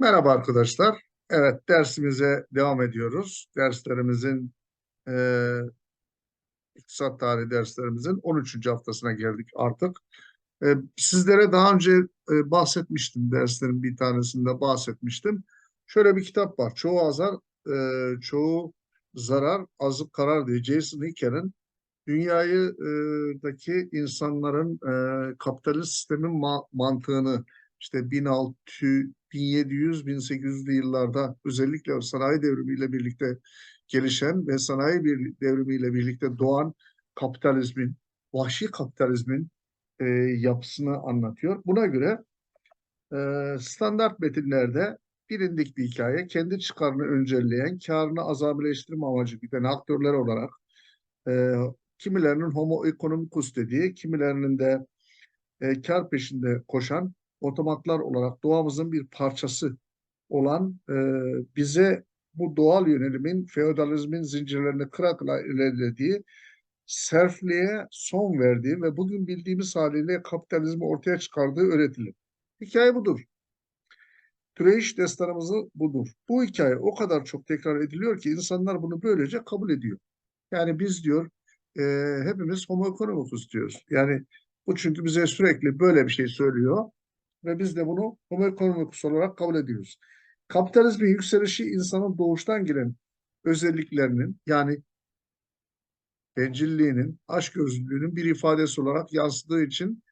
Merhaba arkadaşlar. Evet, dersimize devam ediyoruz. Derslerimizin eee iktisat tarihi derslerimizin 13. haftasına geldik artık. Eee, sizlere daha önce eee, bahsetmiştim, derslerin bir tanesinde bahsetmiştim. Şöyle bir kitap var. Çoğu azar, eee, çoğu zarar, azı karar diye Jason Hicker'in dünyayı daki insanların eee, kapitalist sistemin ma- mantığını işte 1600, 1700, 1800'lü yıllarda özellikle sanayi devrimiyle birlikte gelişen ve sanayi bir devrimiyle birlikte doğan kapitalizmin, vahşi kapitalizmin eee, yapısını anlatıyor. Buna göre eee, standart metinlerde bilindik bir hikaye, kendi çıkarını öncelleyen, karını azamileştirme amacı güden aktörler olarak e, kimilerinin homo economicus dediği, kimilerinin de e, kar peşinde koşan otomatlar olarak doğamızın bir parçası olan e, bize bu doğal yönelimin, feodalizmin zincirlerini kıra kıra ilerlediği, serfliğe son verdiği ve bugün bildiğimiz haliyle kapitalizmi ortaya çıkardığı öğretilir. Hikaye budur. Türeyiş destanımızı budur. Bu hikaye o kadar çok tekrar ediliyor ki insanlar bunu böylece kabul ediyor. Yani biz diyor e, hepimiz homo economicus diyoruz. Yani bu çünkü bize sürekli böyle bir şey söylüyor ve biz de bunu homo economicus olarak kabul ediyoruz. Kapitalizmin yükselişi insanın doğuştan gelen özelliklerinin yani bencilliğinin, açgözlülüğünün bir ifadesi olarak yansıdığı için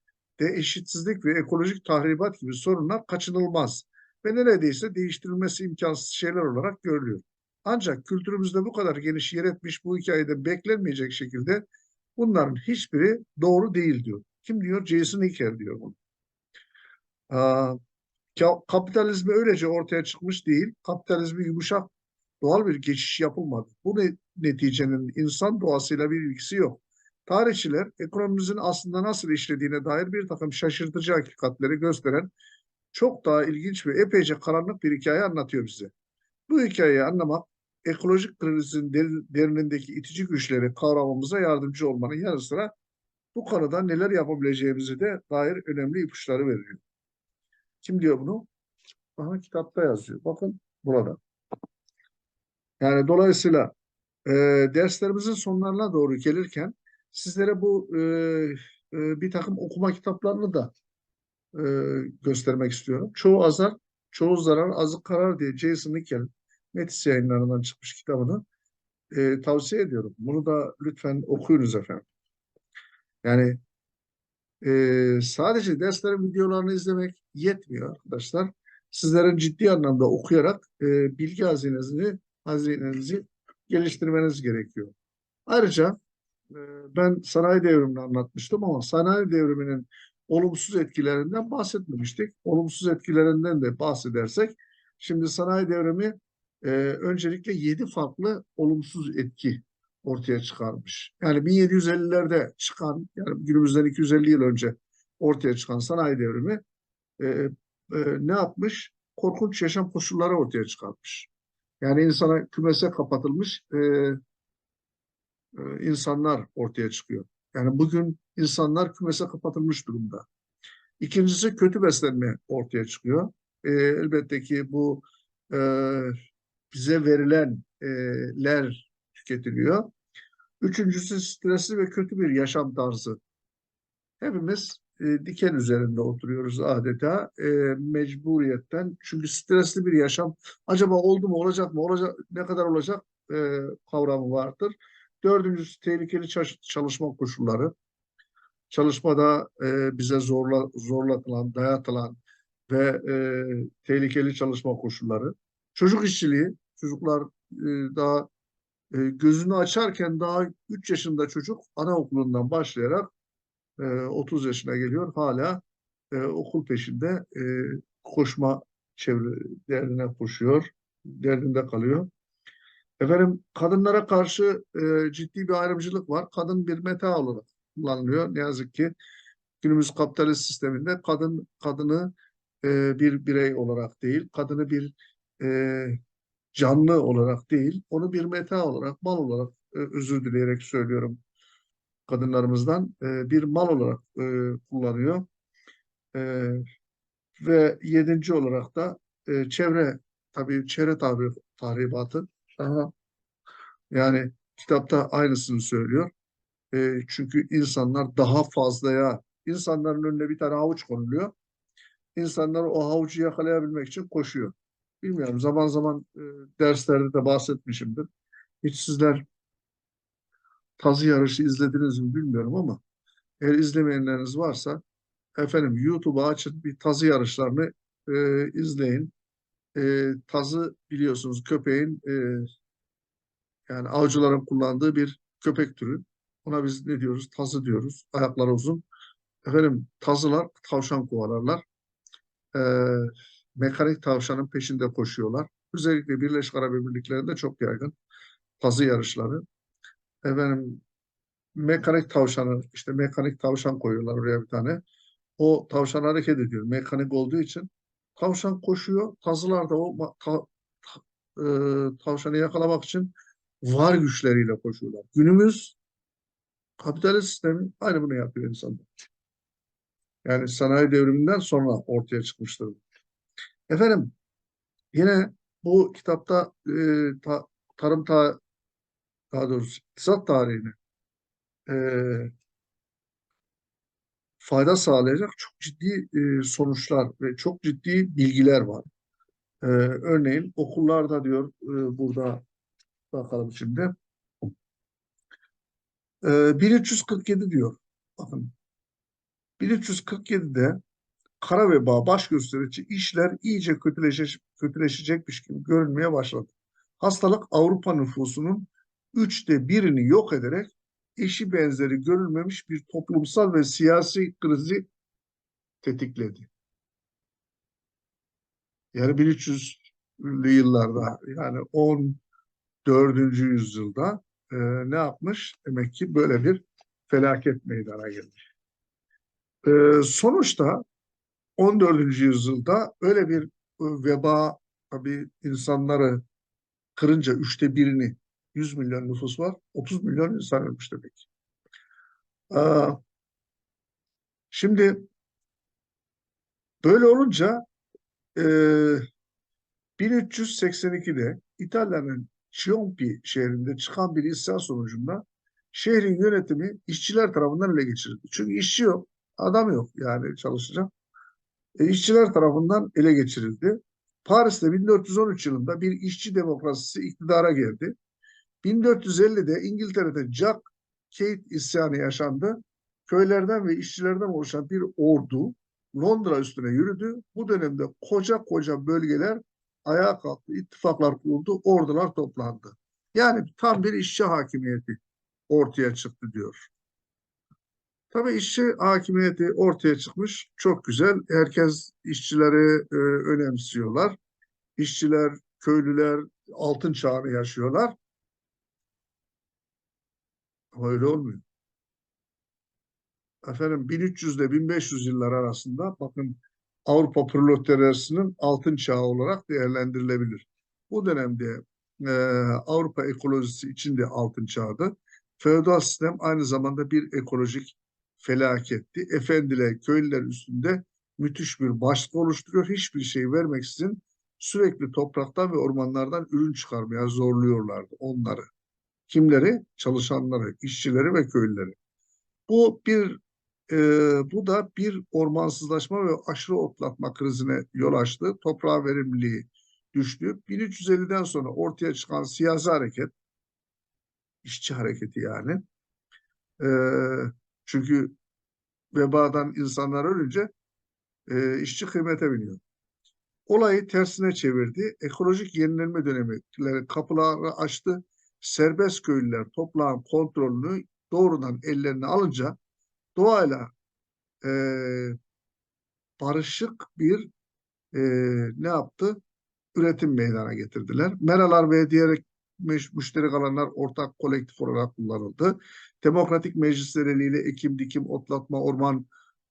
de eşitsizlik ve ekolojik tahribat gibi sorunlar kaçınılmaz ve neredeyse değiştirilmesi imkansız şeyler olarak görülüyor. Ancak kültürümüzde bu kadar geniş yer etmiş bu hikayede beklenmeyecek şekilde bunların hiçbiri doğru değil diyor. Kim diyor? Jason Hickel diyor bunu. Kapitalizmi öylece ortaya çıkmış değil, kapitalizmi yumuşak doğal bir geçiş yapılmadı. Bu ne- neticenin insan doğasıyla bir ilgisi yok. Tarihçiler ekonomimizin aslında nasıl işlediğine dair bir takım şaşırtıcı hakikatleri gösteren çok daha ilginç ve epeyce karanlık bir hikaye anlatıyor bize. Bu hikayeyi anlamak ekolojik krizin der- derinindeki itici güçleri kavramamıza yardımcı olmanın yanı sıra bu konuda neler yapabileceğimizi de dair önemli ipuçları veriyor. Kim diyor bunu? Aha kitapta yazıyor. Bakın burada. Yani dolayısıyla e, derslerimizin sonlarına doğru gelirken sizlere bu e, e, bir takım okuma kitaplarını da e, göstermek istiyorum. Çoğu azar, çoğu zarar, azı karar diye Jason Hickel Metis yayınlarından çıkmış kitabını e, tavsiye ediyorum. Bunu da lütfen okuyunuz efendim. Yani e, sadece derslerin videolarını izlemek yetmiyor arkadaşlar. Sizlerin ciddi anlamda okuyarak e, bilgi hazinenizi, hazinenizi geliştirmeniz gerekiyor. Ayrıca e, ben sanayi devrimini anlatmıştım ama sanayi devriminin olumsuz etkilerinden bahsetmemiştik. Olumsuz etkilerinden de bahsedersek, şimdi sanayi devrimi e, öncelikle yedi farklı olumsuz etki ortaya çıkarmış. Yani 1750'lerde çıkan, yani günümüzden 250 yıl önce ortaya çıkan sanayi devrimi e, e, ne yapmış? Korkunç yaşam koşulları ortaya çıkarmış. Yani insana kümese kapatılmış e, e, insanlar ortaya çıkıyor. Yani bugün insanlar kümese kapatılmış durumda. İkincisi kötü beslenme ortaya çıkıyor. E, elbette ki bu e, bize verilenler tüketiliyor. Üçüncüsü stresli ve kötü bir yaşam tarzı. Hepimiz e, diken üzerinde oturuyoruz adeta e, mecburiyetten. Çünkü stresli bir yaşam acaba oldu mu olacak mı olacak ne kadar olacak e, kavramı vardır. Dördüncüsü tehlikeli çalışma koşulları. Çalışmada e, bize zorla, zorlatılan, dayatılan ve e, tehlikeli çalışma koşulları. Çocuk işçiliği, çocuklar e, daha e, gözünü açarken daha 3 yaşında çocuk anaokulundan başlayarak e, 30 yaşına geliyor hala e, okul peşinde e, koşma çevre derdine koşuyor, derdinde kalıyor. Efendim kadınlara karşı e, ciddi bir ayrımcılık var. Kadın bir meta olarak kullanılıyor. Ne yazık ki günümüz kapitalist sisteminde kadın kadını e, bir birey olarak değil, kadını bir e, canlı olarak değil, onu bir meta olarak, mal olarak e, özür dileyerek söylüyorum kadınlarımızdan e, bir mal olarak e, kullanıyor. E, ve yedinci olarak da e, çevre tabii çevre tahri, tahribatı Aha. yani kitapta aynısını söylüyor. E, çünkü insanlar daha fazlaya insanların önüne bir tane havuç konuluyor. İnsanlar o havucu yakalayabilmek için koşuyor. Bilmiyorum zaman zaman e, derslerde de bahsetmişimdir. Hiç sizler tazı yarışı izlediniz mi bilmiyorum ama eğer izlemeyenleriniz varsa efendim YouTube'a açın bir tazı yarışlarını e, izleyin. E, tazı biliyorsunuz köpeğin e, yani avcıların kullandığı bir köpek türü. Ona biz ne diyoruz? Tazı diyoruz. Ayakları uzun. Efendim tazılar tavşan kovalarlar. E, mekanik tavşanın peşinde koşuyorlar. Özellikle Birleşik Arap Emirlikleri'nde çok yaygın tazı yarışları. Efendim mekanik tavşanı işte mekanik tavşan koyuyorlar oraya bir tane. O tavşan hareket ediyor. Mekanik olduğu için tavşan koşuyor. Tazılar da o ta- ta- e, tavşanı yakalamak için var güçleriyle koşuyorlar. Günümüz kapitalist sistemi aynı bunu yapıyor insanlar. Yani sanayi devriminden sonra ortaya çıkmıştır. Efendim yine bu kitapta e, ta- tarım ta daha doğrusu iktisat tarihini e, fayda sağlayacak çok ciddi e, sonuçlar ve çok ciddi bilgiler var. E, örneğin okullarda diyor e, burada bakalım şimdi e, 1347 diyor. Bakın 1347'de kara veba baş gösterici işler iyice kötüleşecek, kötüleşecekmiş gibi görünmeye başladı. Hastalık Avrupa nüfusunun üçte birini yok ederek eşi benzeri görülmemiş bir toplumsal ve siyasi krizi tetikledi. Yani 1300'lü yıllarda yani 14. yüzyılda e, ne yapmış? Demek ki böyle bir felaket meydana gelmiş. E, sonuçta 14. yüzyılda öyle bir e, veba tabii insanları kırınca üçte birini 100 milyon nüfus var. 30 milyon insan ölmüş demek. Aa, şimdi böyle olunca e, 1382'de İtalya'nın Ciompi şehrinde çıkan bir isyan sonucunda şehrin yönetimi işçiler tarafından ele geçirildi. Çünkü işçi yok, adam yok yani çalışacak. E, işçiler tarafından ele geçirildi. Paris'te 1413 yılında bir işçi demokrasisi iktidara geldi. 1450'de İngiltere'de Jack Kate isyanı yaşandı. Köylerden ve işçilerden oluşan bir ordu Londra üstüne yürüdü. Bu dönemde koca koca bölgeler ayağa kalktı, ittifaklar kuruldu, ordular toplandı. Yani tam bir işçi hakimiyeti ortaya çıktı diyor. Tabii işçi hakimiyeti ortaya çıkmış. Çok güzel. Herkes işçileri e, önemsiyorlar. İşçiler, köylüler altın çağını yaşıyorlar. Ama öyle olmuyor. Efendim 1300 ile 1500 yıllar arasında bakın Avrupa proletaryanının altın çağı olarak değerlendirilebilir. Bu dönemde e, Avrupa ekolojisi içinde altın çağdı. Feodal sistem aynı zamanda bir ekolojik felaketti. Efendiler, köylüler üstünde müthiş bir baskı oluşturuyor. Hiçbir şey vermeksizin sürekli topraktan ve ormanlardan ürün çıkarmaya zorluyorlardı onları. Kimleri? Çalışanları, işçileri ve köylüleri. Bu bir e, bu da bir ormansızlaşma ve aşırı otlatma krizine yol açtı. Toprağa verimliliği düştü. 1350'den sonra ortaya çıkan siyasi hareket, işçi hareketi yani. E, çünkü vebadan insanlar ölünce e, işçi kıymete biniyor. Olayı tersine çevirdi. Ekolojik yenilenme dönemi kapıları açtı. Serbest köylüler toprağın kontrolünü doğrudan ellerine alınca doğayla e, barışık bir e, ne yaptı? Üretim meydana getirdiler. Meralar ve diğer müşterek alanlar ortak kolektif olarak kullanıldı. Demokratik meclisler eliyle ekim, dikim, otlatma, orman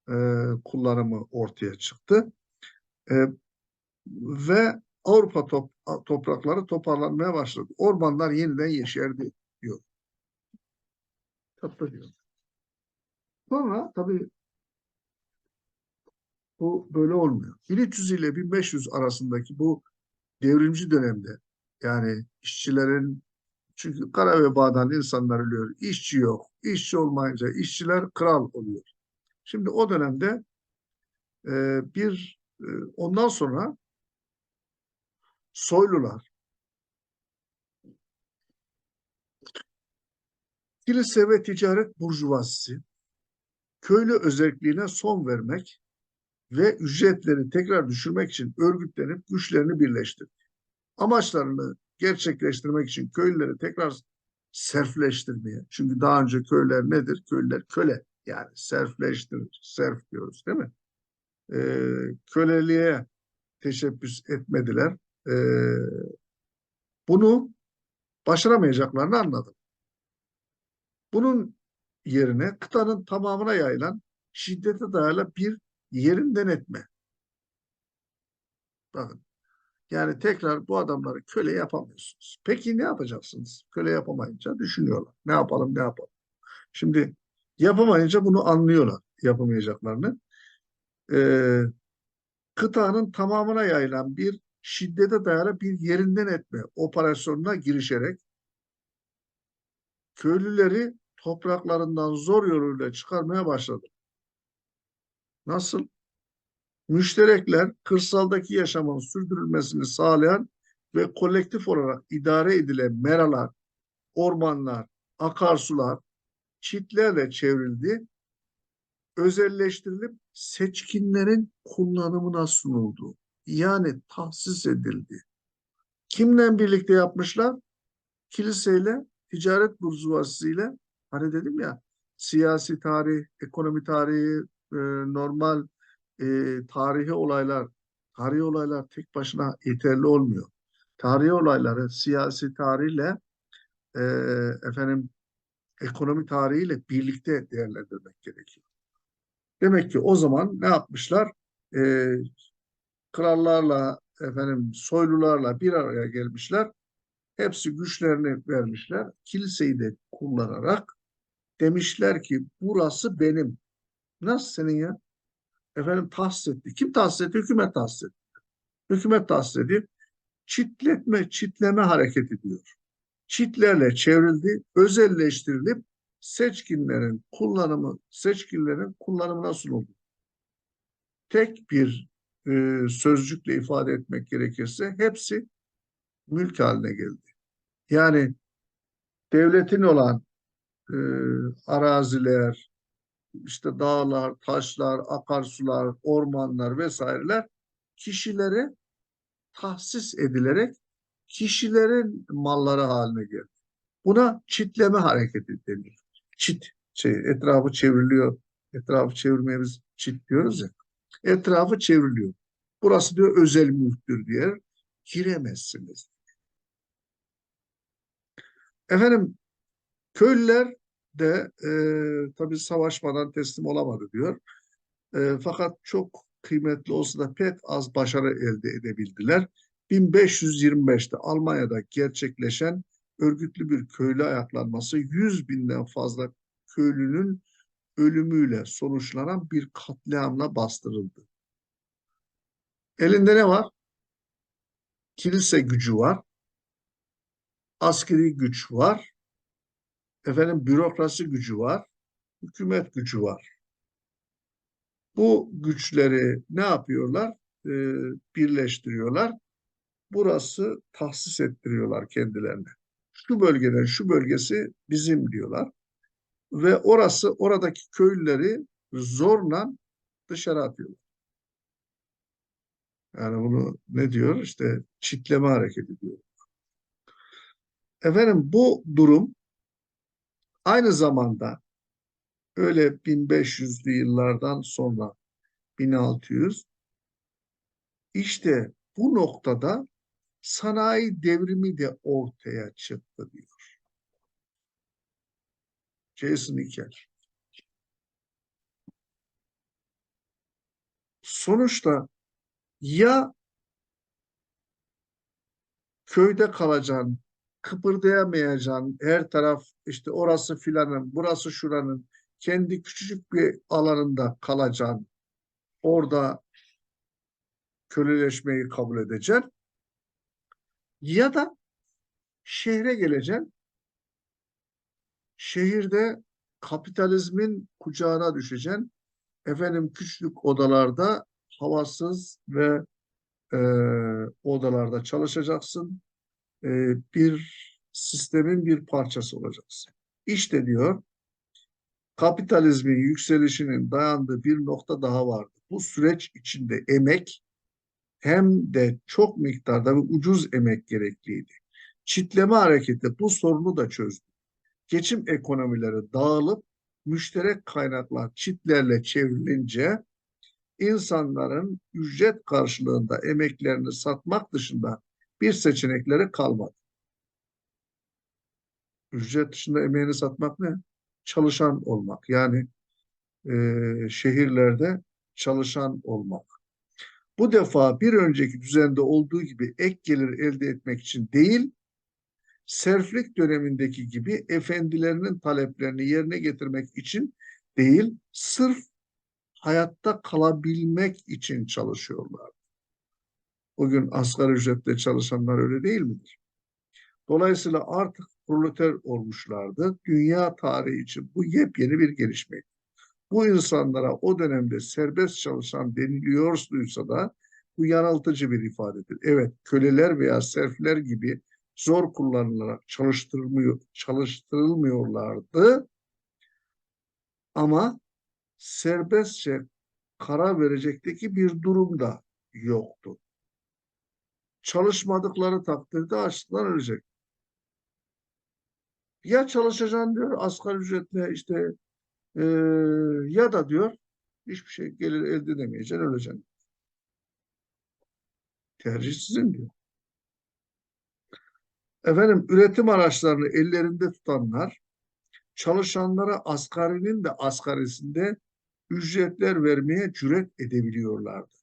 e, kullanımı ortaya çıktı. E, ve Avrupa top, toprakları toparlanmaya başladı. Ormanlar yeniden yeşerdi diyor. Tatlı diyor. Sonra tabii Bu böyle olmuyor. 1300 ile 1500 arasındaki bu devrimci dönemde yani işçilerin çünkü kara vebadan insanlar ölüyor. İşçi yok. İşçi olmayınca işçiler kral oluyor. Şimdi o dönemde e, bir e, ondan sonra soylular kilise ve ticaret burjuvazisi köylü özelliğine son vermek ve ücretleri tekrar düşürmek için örgütlenip güçlerini birleştirdi. Amaçlarını gerçekleştirmek için köylüleri tekrar serfleştirmeye. Çünkü daha önce köyler nedir? Köylüler köle. Yani serfleştirir. Serf diyoruz değil mi? Ee, köleliğe teşebbüs etmediler. Ee, bunu başaramayacaklarını anladım. Bunun yerine kıtanın tamamına yayılan şiddete dayalı bir yerinden etme. Bakın. Yani tekrar bu adamları köle yapamıyorsunuz. Peki ne yapacaksınız? Köle yapamayınca düşünüyorlar. Ne yapalım ne yapalım. Şimdi yapamayınca bunu anlıyorlar yapamayacaklarını. Ee, kıtanın tamamına yayılan bir şiddete dayalı bir yerinden etme operasyonuna girişerek köylüleri topraklarından zor yoluyla çıkarmaya başladı. Nasıl? Müşterekler kırsaldaki yaşamın sürdürülmesini sağlayan ve kolektif olarak idare edilen meralar, ormanlar, akarsular çitlerle çevrildi, özelleştirilip seçkinlerin kullanımına sunuldu. Yani tahsis edildi. Kimle birlikte yapmışlar? Kiliseyle, ticaret burzuvasıyla, hani dedim ya, siyasi tarih, ekonomi tarihi, e, normal e, tarihi olaylar, tarihi olaylar tek başına yeterli olmuyor. Tarihi olayları siyasi tarihle e, efendim ekonomi tarihiyle birlikte değerlendirmek gerekiyor. Demek ki o zaman ne yapmışlar? E, krallarla efendim soylularla bir araya gelmişler. Hepsi güçlerini vermişler. Kiliseyi de kullanarak demişler ki burası benim. Nasıl senin ya? Efendim tahsis etti. Kim tahsis etti? Hükümet tahsis etti. Hükümet tahsis ediyor. Çitletme, çitleme hareketi diyor. Çitlerle çevrildi, özelleştirilip seçkinlerin kullanımı, seçkinlerin kullanımına sunuldu. Tek bir e, sözcükle ifade etmek gerekirse hepsi mülk haline geldi. Yani devletin olan e, araziler, işte dağlar, taşlar, akarsular, ormanlar vesaireler kişilere tahsis edilerek kişilerin malları haline geldi. Buna çitleme hareketi deniyor. Çit, şey, etrafı çevriliyor. Etrafı çevirmeye biz çit diyoruz ya. Etrafı çevriliyor. Burası diyor özel mülktür diye giremezsiniz. Efendim köylüler de e, tabii savaşmadan teslim olamadı diyor. E, fakat çok kıymetli olsa da pek az başarı elde edebildiler. 1525'te Almanya'da gerçekleşen örgütlü bir köylü ayaklanması 100 binden fazla köylünün ölümüyle sonuçlanan bir katliamla bastırıldı. Elinde ne var? Kilise gücü var, askeri güç var, efendim bürokrasi gücü var, hükümet gücü var. Bu güçleri ne yapıyorlar? Ee, birleştiriyorlar. Burası tahsis ettiriyorlar kendilerine. Şu bölgeden şu bölgesi bizim diyorlar. Ve orası oradaki köylüleri zorla dışarı atıyorlar. Yani bunu ne diyor? İşte çitleme hareketi diyor. Efendim bu durum aynı zamanda öyle 1500'lü yıllardan sonra 1600 işte bu noktada sanayi devrimi de ortaya çıktı diyor. Jason Hickel. Sonuçta ya köyde kalacaksın, kıpırdayamayacaksın, her taraf işte orası filanın, burası şuranın, kendi küçücük bir alanında kalacaksın. Orada köleleşmeyi kabul edeceksin ya da şehre geleceksin. Şehirde kapitalizmin kucağına düşeceksin. Efendim küçük odalarda havasız ve e, odalarda çalışacaksın. E, bir sistemin bir parçası olacaksın. İşte diyor kapitalizmin yükselişinin dayandığı bir nokta daha vardı. Bu süreç içinde emek hem de çok miktarda ve ucuz emek gerekliydi. Çitleme hareketi bu sorunu da çözdü. Geçim ekonomileri dağılıp müşterek kaynaklar çitlerle çevrilince insanların ücret karşılığında emeklerini satmak dışında bir seçenekleri kalmadı. Ücret dışında emeğini satmak ne? Çalışan olmak. Yani e, şehirlerde çalışan olmak. Bu defa bir önceki düzende olduğu gibi ek gelir elde etmek için değil, serflik dönemindeki gibi efendilerinin taleplerini yerine getirmek için değil, sırf hayatta kalabilmek için çalışıyorlar. Bugün asgari ücretle çalışanlar öyle değil midir? Dolayısıyla artık proleter olmuşlardı. Dünya tarihi için bu yepyeni bir gelişmeydi. Bu insanlara o dönemde serbest çalışan deniliyorsa da bu yanıltıcı bir ifadedir. Evet, köleler veya serfler gibi zor kullanılarak çalıştırılmıyor, çalıştırılmıyorlardı. Ama serbestçe karar verecekteki bir durum da yoktu. Çalışmadıkları takdirde açlıktan ölecek. Ya çalışacaksın diyor asgari ücretle işte ee, ya da diyor hiçbir şey gelir elde edemeyeceksin öleceksin. Tercih sizin diyor. Efendim üretim araçlarını ellerinde tutanlar çalışanlara asgarinin de asgarisinde ücretler vermeye cüret edebiliyorlardı.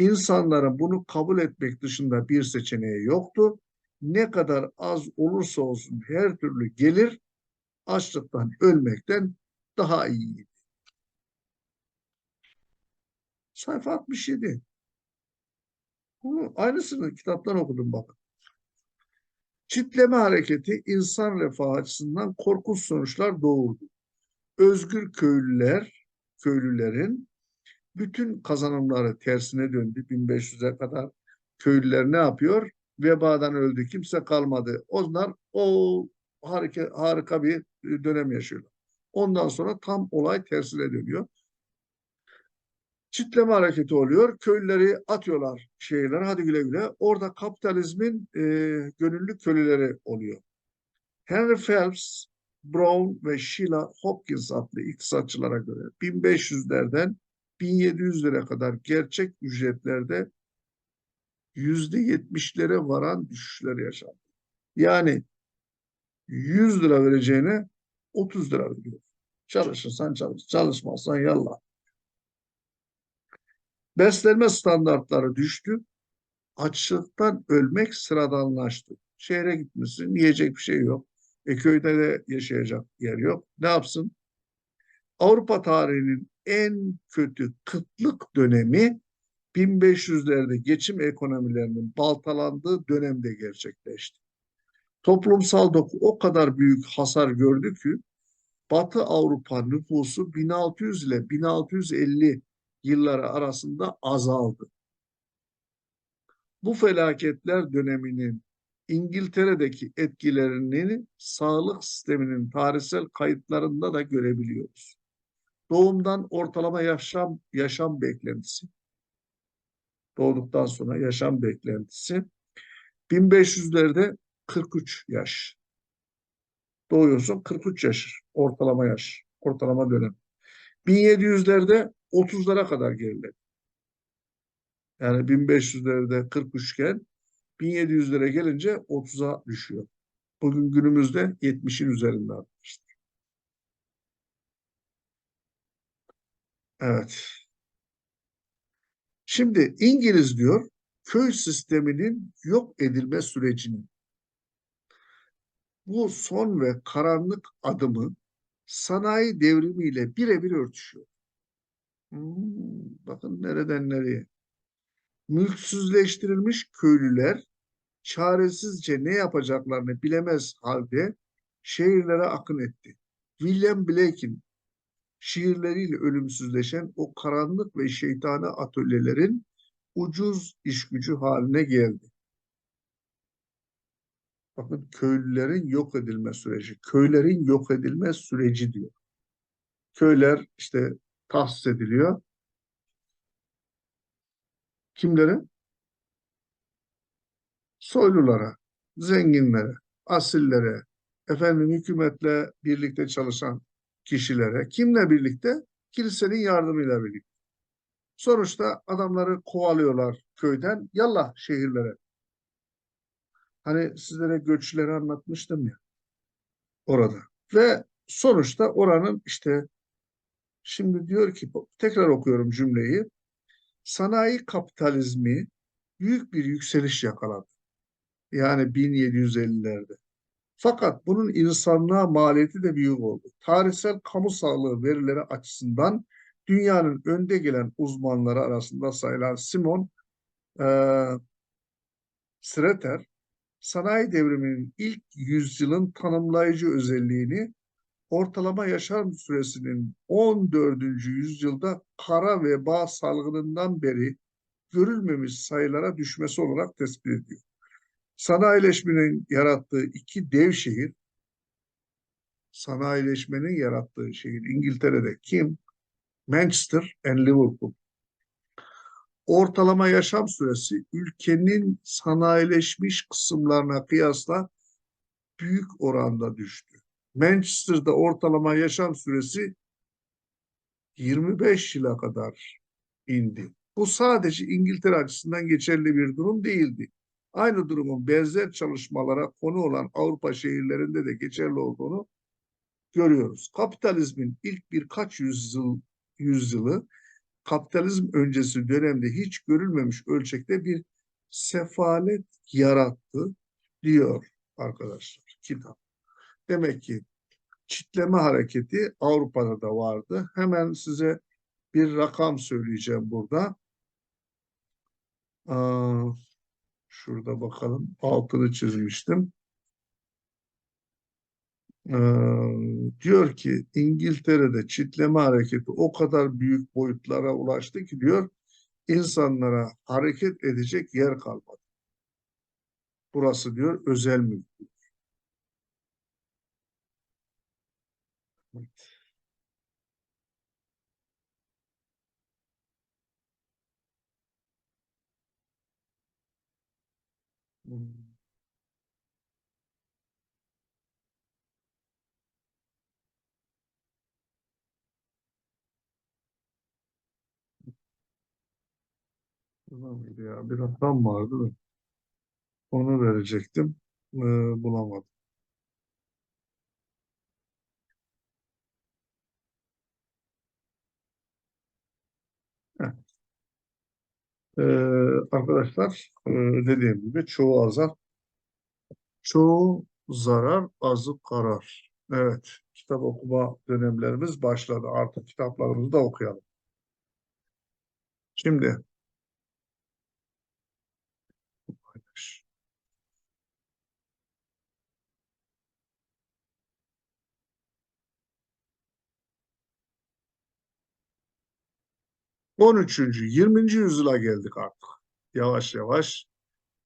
İnsanların bunu kabul etmek dışında bir seçeneği yoktu. Ne kadar az olursa olsun her türlü gelir açlıktan ölmekten daha iyiydi. Sayfa 67. Bunu aynısını kitaptan okudum bakın. Çitleme hareketi insan refahı açısından korkunç sonuçlar doğurdu. Özgür köylüler, köylülerin bütün kazanımları tersine döndü. 1500'e kadar köylüler ne yapıyor? Vebadan öldü, kimse kalmadı. Onlar o harika, harika bir dönem yaşıyorlar. Ondan sonra tam olay tersine dönüyor. Çitleme hareketi oluyor. Köylüleri atıyorlar şehirlere hadi güle güle. Orada kapitalizmin e, gönüllü köleleri oluyor. Henry Phelps, Brown ve Sheila Hopkins adlı iktisatçılara göre 1500'lerden 1700'lere kadar gerçek ücretlerde yüzde yetmişlere varan düşüşler yaşandı. Yani 100 lira vereceğine 30 lira veriyor. Çalışırsan çalış, çalışmazsan yallah. Beslenme standartları düştü. Açlıktan ölmek sıradanlaştı. Şehre gitmişsin, yiyecek bir şey yok. E köyde de yaşayacak yer yok. Ne yapsın? Avrupa tarihinin en kötü kıtlık dönemi 1500'lerde geçim ekonomilerinin baltalandığı dönemde gerçekleşti. Toplumsal doku o kadar büyük hasar gördü ki Batı Avrupa nüfusu 1600 ile 1650 yılları arasında azaldı. Bu felaketler döneminin İngiltere'deki etkilerini sağlık sisteminin tarihsel kayıtlarında da görebiliyoruz. Doğumdan ortalama yaşam yaşam beklentisi doğduktan sonra yaşam beklentisi 1500'lerde 43 yaş. Doğuyorsun 43 yaş ortalama yaş, ortalama dönem. 1700'lerde 30'lara kadar geriledi. Yani 1500'lerde 43 iken 1700'lere gelince 30'a düşüyor. Bugün günümüzde 70'in üzerinde Evet. Şimdi İngiliz diyor köy sisteminin yok edilme sürecini bu son ve karanlık adımı sanayi devrimiyle birebir örtüşüyor. Hmm, bakın nereden nereye. Mülksüzleştirilmiş köylüler çaresizce ne yapacaklarını bilemez halde şehirlere akın etti. William Blake'in şiirleriyle ölümsüzleşen o karanlık ve şeytani atölyelerin ucuz iş gücü haline geldi. Bakın köylülerin yok edilme süreci. Köylerin yok edilme süreci diyor. Köyler işte tahsis ediliyor. Kimlere? Soylulara, zenginlere, asillere, efendim hükümetle birlikte çalışan kişilere. Kimle birlikte? Kilisenin yardımıyla birlikte. Sonuçta adamları kovalıyorlar köyden. Yallah şehirlere. Hani sizlere göçleri anlatmıştım ya orada. Ve sonuçta oranın işte şimdi diyor ki tekrar okuyorum cümleyi. Sanayi kapitalizmi büyük bir yükseliş yakaladı. Yani 1750'lerde. Fakat bunun insanlığa maliyeti de büyük oldu. Tarihsel kamu sağlığı verileri açısından dünyanın önde gelen uzmanları arasında sayılan Simon e, Streter, sanayi devriminin ilk yüzyılın tanımlayıcı özelliğini ortalama yaşam süresinin 14. yüzyılda kara veba salgınından beri görülmemiş sayılara düşmesi olarak tespit ediyor. Sanayileşmenin yarattığı iki dev şehir, sanayileşmenin yarattığı şehir İngiltere'de kim? Manchester and Liverpool. Ortalama yaşam süresi ülkenin sanayileşmiş kısımlarına kıyasla büyük oranda düştü. Manchester'da ortalama yaşam süresi 25 yıla kadar indi. Bu sadece İngiltere açısından geçerli bir durum değildi. Aynı durumun benzer çalışmalara konu olan Avrupa şehirlerinde de geçerli olduğunu görüyoruz. Kapitalizmin ilk birkaç yüzyıl yüzyılı kapitalizm öncesi dönemde hiç görülmemiş ölçekte bir sefalet yarattı diyor arkadaşlar kitap. Demek ki çitleme hareketi Avrupa'da da vardı. Hemen size bir rakam söyleyeceğim burada. Aa, şurada bakalım. Altını çizmiştim. Ee, diyor ki İngiltere'de çitleme hareketi o kadar büyük boyutlara ulaştı ki diyor insanlara hareket edecek yer kalmadı. Burası diyor özel mülk. 'Bulamadı ya. Bir rakam vardı da. Onu verecektim. Ee, bulamadım. Ee, arkadaşlar e, dediğim gibi çoğu azar çoğu zarar azı karar. Evet kitap okuma dönemlerimiz başladı. Artık kitaplarımızı da okuyalım. Şimdi 13. 20. yüzyıla geldik artık. Yavaş yavaş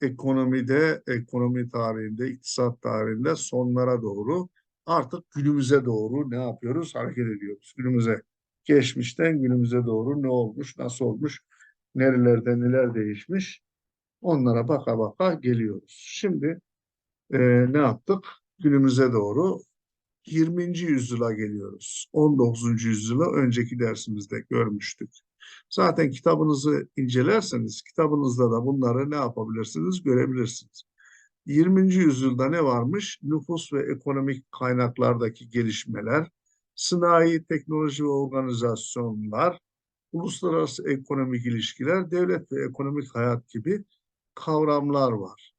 ekonomide, ekonomi tarihinde, iktisat tarihinde sonlara doğru artık günümüze doğru ne yapıyoruz? Hareket ediyoruz. Günümüze, geçmişten günümüze doğru ne olmuş, nasıl olmuş, nerelerde neler değişmiş onlara baka baka geliyoruz. Şimdi e, ne yaptık? Günümüze doğru 20. yüzyıla geliyoruz. 19. yüzyıla önceki dersimizde görmüştük. Zaten kitabınızı incelerseniz kitabınızda da bunları ne yapabilirsiniz görebilirsiniz. 20. yüzyılda ne varmış? Nüfus ve ekonomik kaynaklardaki gelişmeler, sanayi, teknoloji ve organizasyonlar, uluslararası ekonomik ilişkiler, devlet ve ekonomik hayat gibi kavramlar var.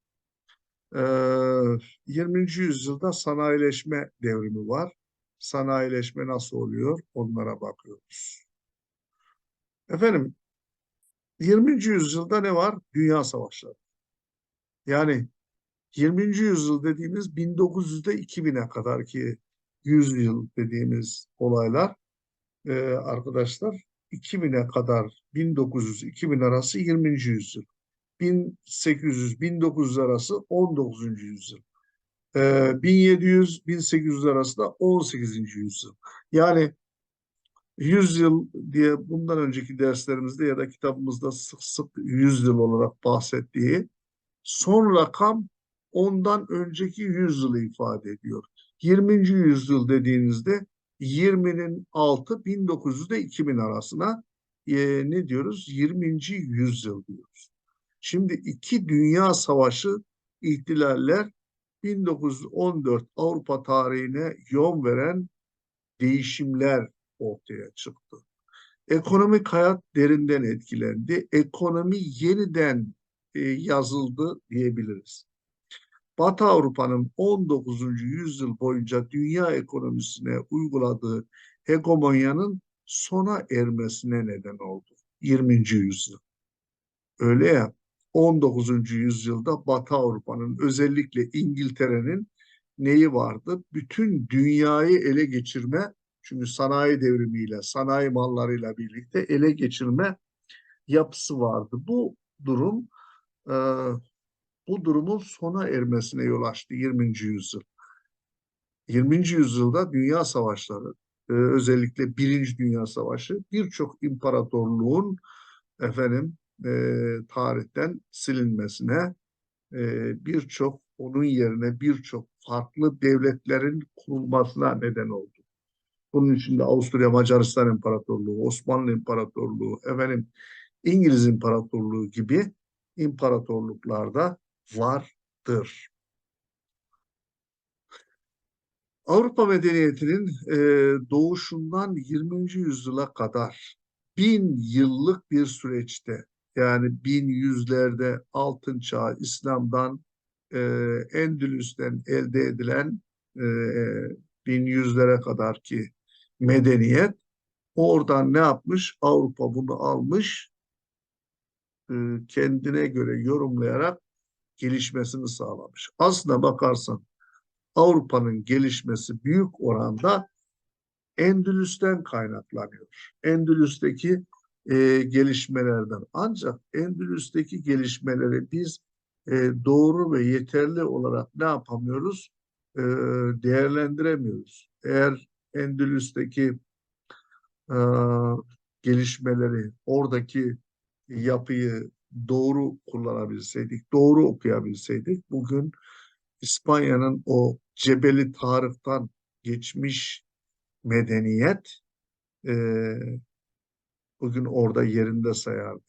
Ee, 20. yüzyılda sanayileşme devrimi var. Sanayileşme nasıl oluyor? Onlara bakıyoruz. Efendim 20. yüzyılda ne var? Dünya savaşları. Yani 20. yüzyıl dediğimiz 1900'de 2000'e kadar ki 100 yıl dediğimiz olaylar e, arkadaşlar 2000'e kadar 1900-2000 arası 20. yüzyıl. 1800-1900 arası 19. yüzyıl. E, 1700-1800 arası da 18. yüzyıl. Yani 100 yıl diye bundan önceki derslerimizde ya da kitabımızda sık sık 100 yıl olarak bahsettiği son rakam ondan önceki 100 yılı ifade ediyor. 20. yüzyıl dediğinizde 20'nin altı 1900'de 2000 arasına e, ne diyoruz? 20. yüzyıl diyoruz. Şimdi iki dünya savaşı ihtilaller 1914 Avrupa tarihine yön veren değişimler ortaya çıktı. Ekonomik hayat derinden etkilendi. Ekonomi yeniden e, yazıldı diyebiliriz. Batı Avrupa'nın 19. yüzyıl boyunca dünya ekonomisine uyguladığı hegemonyanın sona ermesine neden oldu. 20. yüzyıl. Öyle ya 19. yüzyılda Batı Avrupa'nın özellikle İngiltere'nin neyi vardı? Bütün dünyayı ele geçirme çünkü sanayi devrimiyle, sanayi mallarıyla birlikte ele geçirme yapısı vardı. Bu durum e, bu durumun sona ermesine yol açtı 20. yüzyıl. 20. yüzyılda dünya savaşları, e, özellikle Birinci Dünya Savaşı birçok imparatorluğun efendim e, tarihten silinmesine, e, birçok onun yerine birçok farklı devletlerin kurulmasına neden oldu. Bunun içinde Avusturya Macaristan İmparatorluğu, Osmanlı İmparatorluğu, efendim İngiliz İmparatorluğu gibi imparatorluklarda vardır. Avrupa medeniyetinin e, doğuşundan 20. yüzyıla kadar bin yıllık bir süreçte yani bin yüzlerde altın çağ İslam'dan e, Endülüs'ten elde edilen e, bin yüzlere kadar ki medeniyet oradan ne yapmış? Avrupa bunu almış e, kendine göre yorumlayarak gelişmesini sağlamış. Aslına bakarsan Avrupa'nın gelişmesi büyük oranda Endülüs'ten kaynaklanıyor. Endülüs'teki e, gelişmelerden. Ancak Endülüs'teki gelişmeleri biz e, doğru ve yeterli olarak ne yapamıyoruz? E, değerlendiremiyoruz. Eğer Endülüs'teki e, gelişmeleri, oradaki yapıyı doğru kullanabilseydik, doğru okuyabilseydik bugün İspanya'nın o Cebeli Tarık'tan geçmiş medeniyet e, bugün orada yerinde sayardı.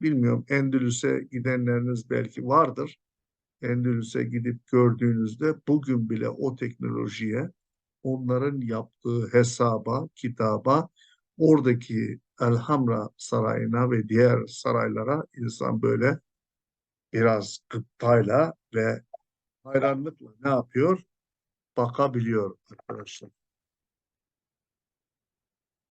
Bilmiyorum Endülüs'e gidenleriniz belki vardır. Endülüs'e gidip gördüğünüzde bugün bile o teknolojiye, onların yaptığı hesaba, kitaba, oradaki Elhamra Sarayı'na ve diğer saraylara insan böyle biraz gıptayla ve hayranlıkla ne yapıyor? Bakabiliyor arkadaşlar.